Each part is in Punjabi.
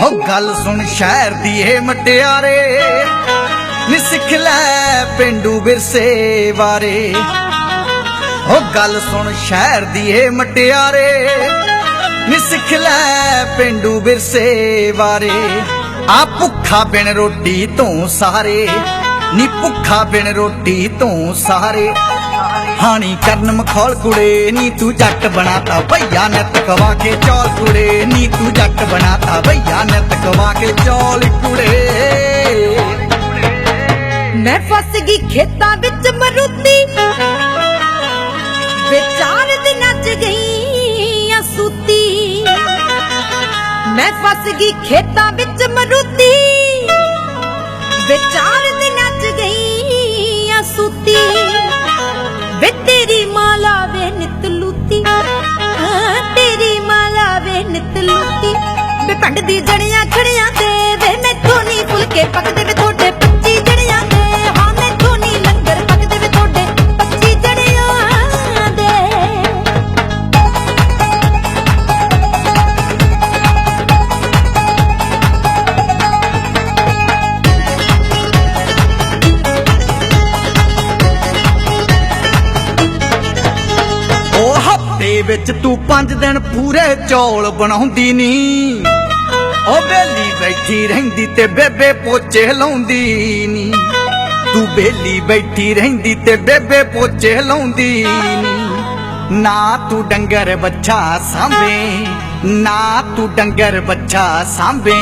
ਹੋ ਗੱਲ ਸੁਣ ਸ਼ਹਿਰ ਦੀ ਏ ਮਟਿਆਰੇ, ਨੀ ਸਿੱਖ ਲੈ ਪਿੰਡੂ ਵਿਰਸੇ ਬਾਰੇ। ਹੋ ਗੱਲ ਸੁਣ ਸ਼ਹਿਰ ਦੀ ਏ ਮਟਿਆਰੇ, ਨੀ ਸਿੱਖ ਲੈ ਪਿੰਡੂ ਵਿਰਸੇ ਬਾਰੇ। ਆ ਭੁੱਖਾ ਬਿਨ ਰੋਟੀ ਤੋਂ ਸਾਰੇ, ਨੀ ਭੁੱਖਾ ਬਿਨ ਰੋਟੀ ਤੋਂ ਸਾਰੇ। ਹਾਣੀ ਕਰਨ ਮਖੌਲ ਕੁੜੇ, ਨੀ ਤੂੰ ਜੱਟ ਬਣਾਤਾ ਭਈਆ, ਨੱਤ ਕਵਾ ਕੇ ਚੌਲ ਕੁੜੇ, ਨੀ ਤੂੰ ਜੱਟ ਬਣਾਤਾ ਭਈਆ, ਨੱਤ ਕਵਾ ਕੇ ਚੌਲ ਕੁੜੇ। ਮੈਂ ਫਸ ਗਈ ਖੇਤਾਂ ਵਿੱਚ ਮਰੂਤੀ, ਵਿਚਾਰ ਦਿਨਾਂ ਚ ਗਈ ਆ ਮੈਂ ਫਸ ਗਈ ਖੇਤਾਂ ਵਿੱਚ ਮਰੂਤੀ, ਵਿਚਾਰ ਦਿਨਾਂ ਨੱਚ ਗਈ ਆ ਸੂਤੀ। ਵੇ ਨਿਤ ਲੂਤੀ। ਤੇਰੀ ਮਾਲਾ ਵੇ ਨਿਤ ਲੂਤੀ। ਵੇ ਪੰਡ ਦੀ ਜੜੀਆਂ ਖੜੀਆਂ ਤੇ ਵੇ ਮੈਥੋਂ ਨਹੀਂ ਫੁਲਕੇ ਪੱਕਦੇ। ਉਹ ਵਿੱਚ ਤੂੰ 5 ਦਿਨ ਪੂਰੇ ਚੌਲ ਬਣਾਉਂਦੀ ਨੀ। ਉਹ ਬੇਲੀ ਬੈਠੀ ਰਹਿੰਦੀ ਤੇ ਬੇਬੇ ਪੋਚੇ ਲਾਉਂਦੀ ਨੀ। ਤੂੰ ਬੇਲੀ ਬੈਠੀ ਰਹਿੰਦੀ ਤੇ ਬੇਬੇ ਪੋਚੇ ਲਾਉਂਦੀ ਨੀ। ਨਾ ਤੂੰ ਡੰਗਰ ਬੱਚਾ ਸਾਂਭੇ, ਨਾ ਤੂੰ ਡੰਗਰ ਬੱਚਾ ਸਾਂਭੇ।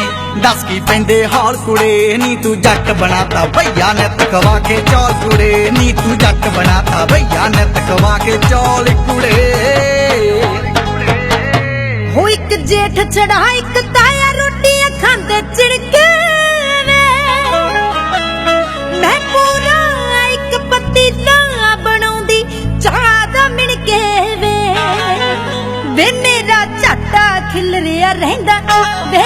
ਦੱਸ ਕੀ ਪੈਂਦੇ ਹਾਲ ਕੁੜੇ ਨੀ, ਤੂੰ ਜੱਟ ਬਣਾਤਾ ਭਈਆ ਨੇ ਤਕਵਾ ਕੇ ਚੌਲ ਕੁੜੇ ਨੀ। ਤੂੰ ਜੱਟ ਬਣਾਤਾ ਭਈਆ ਨੇ ਤਕਵਾ ਕੇ ਚੌਲ ਕੁੜੇ ਇੱਕ ਚੜਾ ਇੱਕ ਤਾਇਆ ਰੋਟੀਆਂ ਖਾਂਦੇ ਚਿੜਕੇ ਵੇ ਮੈਂ ਪੂਰਾ ਇੱਕ ਪਤੀਲਾ ਬਣਾਉਂਦੀ, ਚਾਹ ਦਾ ਮਿਣਕੇ ਵੇ। ਵੇ ਮੇਰਾ ਝਾਟਾ ਖਿਲ ਰਿਹਾ ਰਹਿੰਦਾ ਵੇ।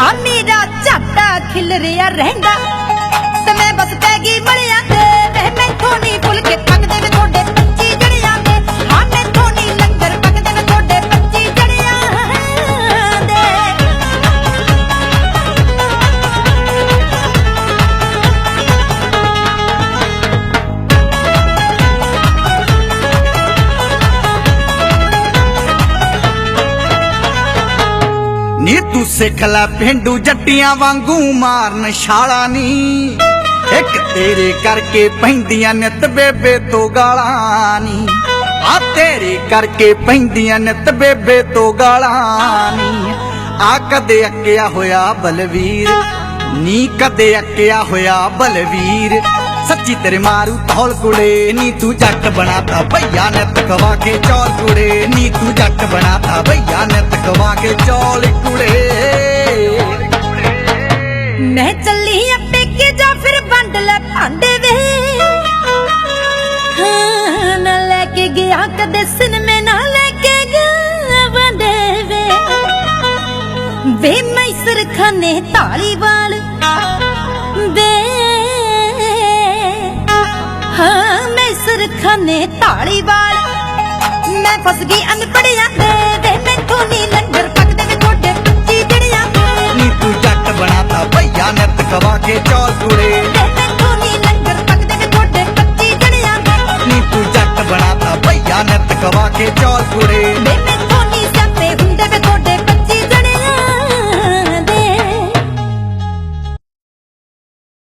ਆ ਮੇਰਾ ਝਾਟਾ ਖਿਲ ਰਿਹਾ ਰਹਿੰਦਾ। ਤੇ ਮੈਂ ਬਸ ਪੈ ਗਈ ਮੜਿਆ ਤੇ। ਵੇ ਮੈਥੋਂ ਨਹੀਂ ਫੁਲਕੇ ਪੱਕਦੇ ਨੀ ਤੂੰ ਸਿੱਖ ਲੈ ਪਿੰਡੂ ਜੱਟੀਆਂ ਵਾਂਗੂ ਮਾਰਨ ਛਾਲਾ ਨੀ। ਇੱਕ ਤੇਰੇ ਕਰਕੇ ਪੈਂਦੀਆਂ ਨਿਤ ਬੇਬੇ ਤੋਂ ਗਾਲਾਂ ਨੀ। ਆ ਤੇਰੇ ਕਰਕੇ ਪੈਂਦੀਆਂ ਨਿਤ ਬੇਬੇ ਤੋਂ ਗਾਲਾਂ ਨੀ। ਆ ਕਦੇ ਅੱਕਿਆ ਹੋਇਆ ਬਲਵੀਰ, ਨੀ ਕਦੇ ਅੱਕਿਆ ਹੋਇਆ ਬਲਵੀਰ। ਸੱਚੀ ਤੇਰੇ ਮਾਰੂ ਤੌਲ ਕੁੜੇ ਨੀ ਤੂੰ ਜੱਟ ਬਣਾਤਾ ਭਈਆ ਨੇ ਤਕਵਾ ਕੇ ਚੌਲ ਕੁੜੇ ਨੀ ਤੂੰ ਜੱਟ ਬਣਾਤਾ ਭਈਆ ਨੇ ਤਕਵਾ ਕੇ ਚੌਲ ਕੁੜੇ। ਮੈਂ ਚੱਲੀ ਆ ਪੇਕੇ ਜਾ ਫਿਰ ਵੰਡ ਲੈ ਭਾਂਡੇ ਵੇ। ਹਾਂ, ਨਾ ਲੈ ਕੇ ਗਿਆ ਕਦੇ ਸਿਨਮੇ ਨਾ ਲੈ ਕੇ ਗਿਆ ਵੰਡੇ ਵੇ। ਵੇ ਮੈਂ ਸਰਖਾਨੇ ਢਾਲੀਵਾਲ ਸਰਖਾਨੇ ਢਾਲੀਵਾਲ ਮੈਂ ਫਸ ਗਈ ਅਨਪੜਿਆਂ ਦੇ ਵੇ ਮੈਥੋਂ ਨਹੀਂ ਲੰਗਰ ਪੱਕਦੇ ਵੇ ਤੁਹਾਡੇ 25 ਜੜਿਆਂ ਦੇ। ਨੀ ਤੂੰ ਜੱਟ ਬਣਾਤਾ ਭਈਆ ਨੇ ਤਕਵਾ ਕੇ ਚੌਲ। ਕੁੜੇ ਵੇ ਮੈਥੋਂ ਨਹੀਂ ਲੰਗਰ ਪੱਕਦੇ ਵੇ ਤੁਹਾਡੇ 25 ਜੜਿਆਂ ਦੇ। ਨੀ ਤੂੰ ਜੱਟ ਬਣਾਤਾ ਭਈਆ ਨੇ ਤਕਵਾ ਕੇ ਚੌਲ